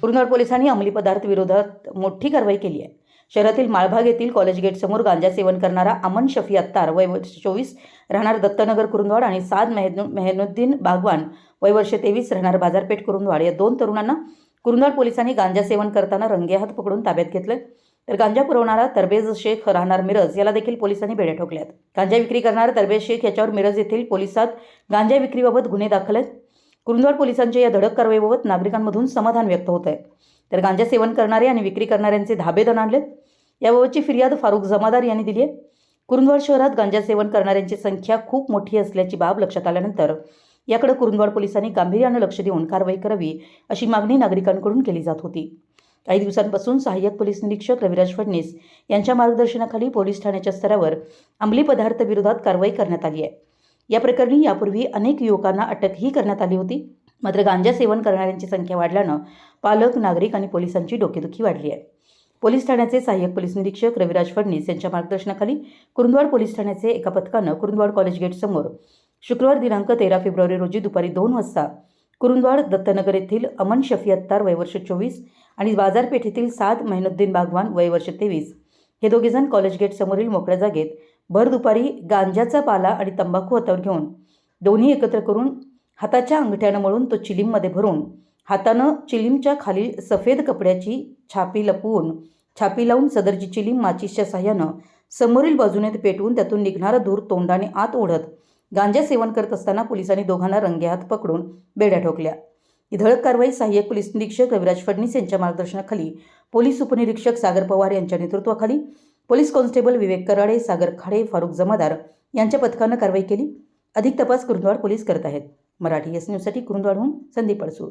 कुरुंदवाड पोलिसांनी अंमली पदार्थ विरोधात मोठी कारवाई केली आहे. शहरातील माळभाग येथील कॉलेज गेटसमोर गांजा सेवन करणारा अमन शफी अत्तार वय वर्ष चोवीस राहणार दत्तनगर कुरुंदवाड आणि साद मेहनु मेहनुद्दीन बागवान वय वर्ष तेवीस राहणार बाजारपेठ कुरुंदवाड. या दोन तरुणांना कुरुंदवाड पोलिसांनी गांजा सेवन करताना रंगेहात पकडून ताब्यात घेतलं तर गांजा पुरवणारा तरबेज शेख राहणार मिरज याला देखील पोलिसांनी बेड्या ठोकल्यात. गांजा विक्री करणारा तरबेज शेख याच्यावर मिरज येथील पोलिसात गांजा विक्रीबाबत गुन्हे दाखल आहेत. कुरुंदवाड पोलिसांच्या या धडक कारवाईबाबत नागरिकांमधून समाधान व्यक्त होत आहे. तर गांजा सेवन करणारे आणि विक्री करणाऱ्यांचे धाबे दण आणलेत. याबाबतची फिर्याद फारुख जमादार यांनी दिली आहे. कुरुंदवाड शहरात गांजा सेवन करणाऱ्यांची संख्या खूप मोठी असल्याची बाब लक्षात आल्यानंतर याकडे कुरुंदवाड पोलिसांनी गांभीर्यानं लक्ष देऊन कारवाई करावी अशी मागणी नागरिकांकडून केली जात होती. काही दिवसांपासून सहाय्यक पोलीस निरीक्षक रविराज फडणीस यांच्या मार्गदर्शनाखाली पोलीस ठाण्याच्या स्तरावर अंमली पदार्थ विरोधात कारवाई करण्यात आली आहे. या प्रकरणी यापूर्वी अनेक युवकांना अटकही करण्यात आली होती. मात्र गांजा सेवन करणाऱ्यांची संख्या वाढल्यानं पालक नागरिक आणि पोलिसांची डोकेदुखी वाढली आहे. पोलीस ठाण्याचे सहाय्यक पोलीस निरीक्षक रविराज फडणीस यांच्या मार्गदर्शनाखाली कुरुंदवाड पोलीस ठाण्याचे एका पथकानं कुरुंदवाड कॉलेज गेटसमोर शुक्रवार दिनांक तेरा फेब्रुवारी रोजी दुपारी दोन वाजता कुरुंदवाड दत्तनगर येथील अमन शफी अत्तार वयवर्ष चोवीस आणि बाजारपेठेतील साद महिनुद्दीन बागवान वयवर्ष तेवीस हे दोघेजण कॉलेज गेटसमोरील मोकळ्या जागेत भर दुपारी गांजाचा पाला आणि तंबाखू हातावर घेऊन दोन्ही एकत्र करून हाताच्या अंगठ्यानं मळून तो चिलीममध्ये भरून हातानं चिलीमच्या खाली सफेद कपड्याची छापी लपवून छापी लावून सदरची चिलीम माचीसच्या साह्यानं समोरील बाजूने ते पेटवून त्यातून निघणारा धूर तोंडाने आत ओढत गांजा सेवन करत असताना पोलिसांनी दोघांना रंगेहात पकडून बेड्या ठोकल्या. ही धडक कारवाई सहाय्यक पोलीस निरीक्षक रविराज फडणीस यांच्या मार्गदर्शनाखाली पोलीस उपनिरीक्षक सागर पवार यांच्या नेतृत्वाखाली पोलीस कॉन्स्टेबल विवेक कराडे सागर खाडे फारुख जमादार यांच्या पथकानं कारवाई केली. अधिक तपास कुरुंदवाड पोलीस करत आहेत. मराठी एस न्यूजसाठी कुरुंदवाडहून संदीप अडसूळ.